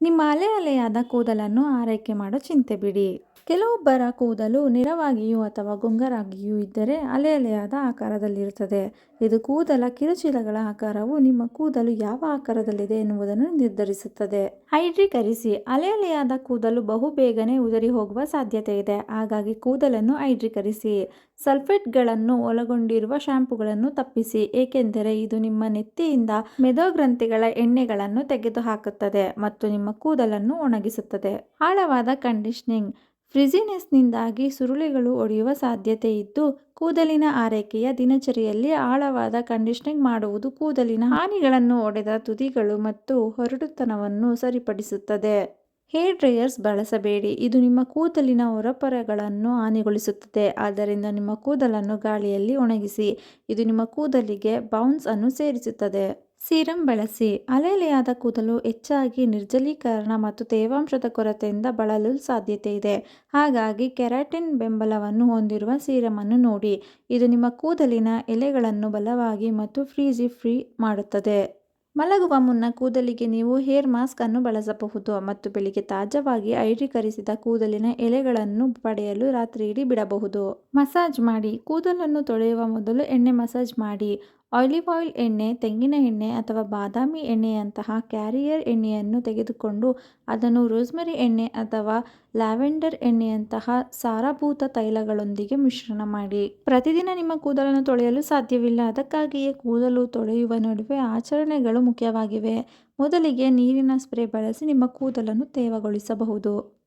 ನಿಮ್ಮ ಅಲೆ ಅಲೆಯಾದ ಕೂದಲನ್ನು ಆರೈಕೆ ಮಾಡೋ ಚಿಂತೆ ಬಿಡಿ. ಕೆಲವೊಬ್ಬರ ಕೂದಲು ನೇರವಾಗಿಯೂ ಅಥವಾ ಗೊಂಗರಾಗಿಯೂ ಇದ್ದರೆ ಅಲೆ ಅಲೆಯಾದ ಆಕಾರದಲ್ಲಿರುತ್ತದೆ. ಇದು ಕೂದಲ ಕಿರುಚೀಲಗಳ ಆಕಾರವು ನಿಮ್ಮ ಕೂದಲು ಯಾವ ಆಕಾರದಲ್ಲಿದೆ ಎನ್ನುವುದನ್ನು ನಿರ್ಧರಿಸುತ್ತದೆ. ಹೈಡ್ರೀಕರಿಸಿ ಅಲೆ ಅಲೆಯಾದ ಕೂದಲು ಬಹುಬೇಗನೆ ಉದುರಿ ಹೋಗುವ ಸಾಧ್ಯತೆ ಇದೆ. ಹಾಗಾಗಿ ಕೂದಲನ್ನು ಹೈಡ್ರೀಕರಿಸಿ, ಸಲ್ಫೇಟ್ಗಳನ್ನು ಒಳಗೊಂಡಿರುವ ಶ್ಯಾಂಪುಗಳನ್ನು ತಪ್ಪಿಸಿ, ಏಕೆಂದರೆ ಇದು ನಿಮ್ಮ ನೆತ್ತಿಯಿಂದ ಮೆದೋಗ್ರಂಥಿಗಳ ಎಣ್ಣೆಗಳನ್ನು ತೆಗೆದುಹಾಕುತ್ತದೆ ಮತ್ತು ನಿಮ್ಮ ಕೂದಲನ್ನು ಒಣಗಿಸುತ್ತದೆ. ಆಳವಾದ ಕಂಡೀಷನಿಂಗ್ ಫ್ರಿಜಿನೆಸ್ನಿಂದಾಗಿ ಸುರುಳಿಗಳು ಒಡೆಯುವ ಸಾಧ್ಯತೆ ಇದ್ದು ಕೂದಲಿನ ಆರೈಕೆಯ ದಿನಚರಿಯಲ್ಲಿ ಆಳವಾದ ಕಂಡೀಷನಿಂಗ್ ಮಾಡುವುದು ಕೂದಲಿನ ಹಾನಿಗಳನ್ನು ಒಡೆದ ತುದಿಗಳು ಮತ್ತು ಹೊರಡುತನವನ್ನು ಸರಿಪಡಿಸುತ್ತದೆ. ಹೇರ್ ಡ್ರೈಯರ್ಸ್ ಬಳಸಬೇಡಿ. ಇದು ನಿಮ್ಮ ಕೂದಲಿನ ಹೊರಪರಗಳನ್ನು ಹಾನಿಗೊಳಿಸುತ್ತದೆ. ಆದ್ದರಿಂದ ನಿಮ್ಮ ಕೂದಲನ್ನು ಗಾಳಿಯಲ್ಲಿ ಒಣಗಿಸಿ, ಇದು ನಿಮ್ಮ ಕೂದಲಿಗೆ ಬೌನ್ಸ್ ಅನ್ನು ಸೇರಿಸುತ್ತದೆ. ಸೀರಂ ಬಳಸಿ ಅಲೆಲೆಯಾದ ಕೂದಲು ಹೆಚ್ಚಾಗಿ ನಿರ್ಜಲೀಕರಣ ಮತ್ತು ತೇವಾಂಶದ ಕೊರತೆಯಿಂದ ಬಳಲು ಸಾಧ್ಯತೆ ಇದೆ. ಹಾಗಾಗಿ ಕೆರಾಟಿನ್ ಬೆಂಬಲವನ್ನು ಹೊಂದಿರುವ ಸೀರಮ್ ಅನ್ನು ನೋಡಿ. ಇದು ನಿಮ್ಮ ಕೂದಲಿನ ಎಲೆಗಳನ್ನು ಬಲವಾಗಿ ಮತ್ತು ಫ್ರೀಜಿ ಫ್ರೀ ಮಾಡುತ್ತದೆ. ಮಲಗುವ ಮುನ್ನ ಕೂದಲಿಗೆ ನೀವು ಹೇರ್ ಮಾಸ್ಕ್ ಅನ್ನು ಬಳಸಬಹುದು ಮತ್ತು ಬೆಳಿಗ್ಗೆ ತಾಜಾವಾಗಿ ಐಡೀಕರಿಸಿದ ಕೂದಲಿನ ಎಲೆಗಳನ್ನು ಪಡೆಯಲು ರಾತ್ರಿಯಿಡೀ ಬಿಡಬಹುದು. ಮಸಾಜ್ ಮಾಡಿ. ಕೂದಲನ್ನು ತೊಳೆಯುವ ಮೊದಲು ಎಣ್ಣೆ ಮಸಾಜ್ ಮಾಡಿ. ಆಲಿವ್ ಆಯಿಲ್ ಎಣ್ಣೆ, ತೆಂಗಿನ ಎಣ್ಣೆ ಅಥವಾ ಬಾದಾಮಿ ಎಣ್ಣೆಯಂತಹ ಕ್ಯಾರಿಯರ್ ಎಣ್ಣೆಯನ್ನು ತೆಗೆದುಕೊಂಡು ಅದನ್ನು ರೋಸ್ಮರಿ ಎಣ್ಣೆ ಅಥವಾ ಲ್ಯಾವೆಂಡರ್ ಎಣ್ಣೆಯಂತಹ ಸಾರಭೂತ ತೈಲಗಳೊಂದಿಗೆ ಮಿಶ್ರಣ ಮಾಡಿ. ಪ್ರತಿದಿನ ನಿಮ್ಮ ಕೂದಲನ್ನು ತೊಳೆಯಲು ಸಾಧ್ಯವಿಲ್ಲ. ಅದಕ್ಕಾಗಿಯೇ ಕೂದಲು ತೊಳೆಯುವ ನಡುವೆ ಆಚರಣೆಗಳು ಮುಖ್ಯವಾಗಿವೆ. ಮೊದಲಿಗೆ ನೀರಿನ ಸ್ಪ್ರೇ ಬಳಸಿ ನಿಮ್ಮ ಕೂದಲನ್ನು ತೇವಗೊಳಿಸಬಹುದು.